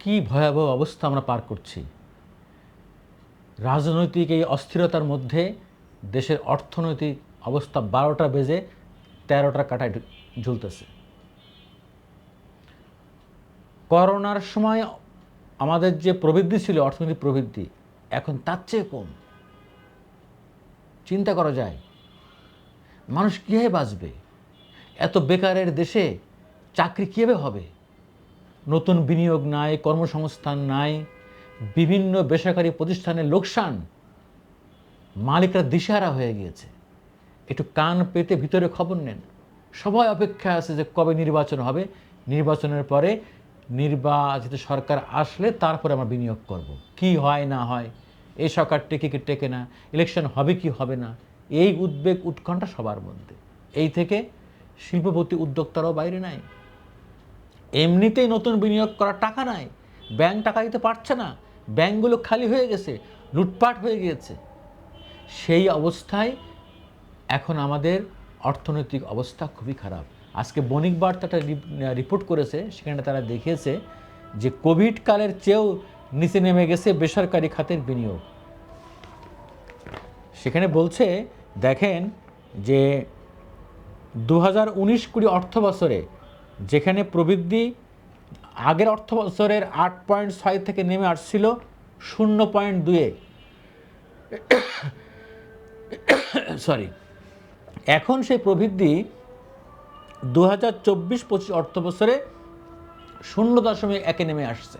কি ভয়াবহ অবস্থা আমরা পার করছি? রাজনৈতিক এই অস্থিরতার মধ্যে দেশের অর্থনৈতিক অবস্থা বারোটা বেজে তেরোটা কাটায় ঝুলতেছে। করোনার সময় আমাদের যে প্রবৃদ্ধি ছিল, অর্থনৈতিক প্রবৃদ্ধি, এখন তার চেয়ে কম। চিন্তা করা যায়, মানুষ কীভাবে বাঁচবে? এত বেকারের দেশে চাকরি কীভাবে হবে? নতুন বিনিয়োগ নাই, কর্মসংস্থান নাই, বিভিন্ন বেসরকারি প্রতিষ্ঠানের লোকসান, মালিকরা দিশেহারা হয়ে গিয়েছে। একটু কান পেতে ভিতরে খবর নেন। সবাই অপেক্ষা আছে যে কবে নির্বাচন হবে। নির্বাচনের পরে নির্বাচিত সরকার আসলে তারপরে আমরা বিনিয়োগ করব। কি হয়, না হয়, এই সরকার টেকে কি, টেকে না, ইলেকশন হবে কি, হবে না, এই উদ্বেগ উৎকণ্ঠা সবার মধ্যে। এই থেকে শিল্পপতি উদ্যোক্তারাও বাইরে নাই। এমনিতেই নতুন বিনিয়োগ করার টাকা নাই। ব্যাংক টাকা দিতে পারছে না। ব্যাংকগুলো খালি হয়ে গেছে, লুটপাট হয়ে গিয়েছে। সেই অবস্থায় এখন আমাদের অর্থনৈতিক অবস্থা খুবই খারাপ। আজকে বণিক বার্তাটা রিপোর্ট করেছে, সেখানে তারা দেখিয়েছে যে কোভিড কালের চেয়েও নিচে নেমে গেছে বেসরকারি খাতের বিনিয়োগ। সেখানে বলছে, দেখেন যে দু হাজার উনিশ কুড়ি অর্থ বছরে যেখানে প্রবৃদ্ধি আগের অর্থ বছরের আট পয়েন্ট ছয় থেকে নেমে আসছিল শূন্য পয়েন্ট দুয়ে। সরি। এখন সেই প্রবৃদ্ধি দু হাজার চব্বিশ পঁচিশ অর্থ বছরে শূন্য দশমিক একে নেমে আসছে।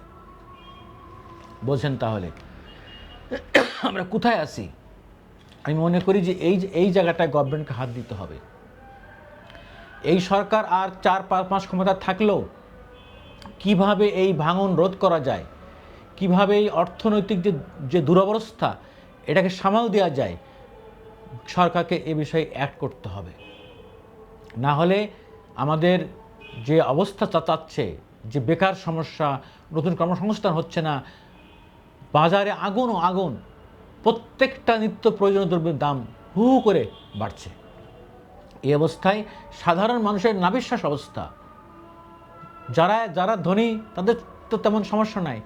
বোঝেন তাহলে। আমরা কোথায় আছি? আমি মনে করি যে এই এই জায়গাটায় গভর্নমেন্টকে হাত দিতে হবে। এই সরকার আর চার পাঁচ মাস ক্ষমতা থাকলেও কীভাবে এই ভাঙন রোধ করা যায়? কীভাবে এই অর্থনৈতিক যে যে দুরবস্থা, এটাকে সামাল দেওয়া যায়? সরকারকে এ বিষয়ে অ্যাক্ট করতে হবে। না হলে আমাদের যে অবস্থা চাচাচ্ছে, যে বেকার সমস্যা, নতুন কর্মসংস্থান হচ্ছে না, বাজারে আগুন ও আগুন, প্রত্যেকটা নিত্য প্রয়োজনীয় দ্রব্যের দাম হু করে বাড়ছে। এই অবস্থায় সাধারণ মানুষের নাবিশ্বাস অবস্থা। যারা যারা ধনী, তাদের তো তেমন সমস্যা নাই।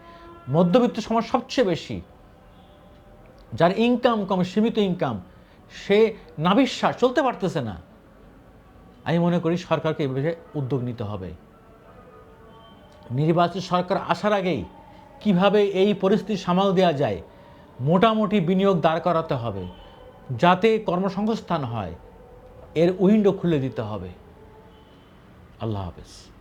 মধ্যবিত্ত সমস্যা সবচেয়ে বেশি। যার ইনকাম কম, সীমিত ইনকাম সে নাবিশ্বাস চলতে পারতেছে না। আমি মনে করি সরকারকে এই বিষয়ে উদ্যোগ নিতে হবে। নির্বাচিত সরকার আসার আগেই কীভাবে এই পরিস্থিতি সামাল দেওয়া যায়, মোটামুটি বিনিয়োগ দাঁড় করাতে হবে, যাতে কর্মসংস্থান হয়। এর উইন্ডো খুলে দিতে হবে। আল্লাহ হাফেজ।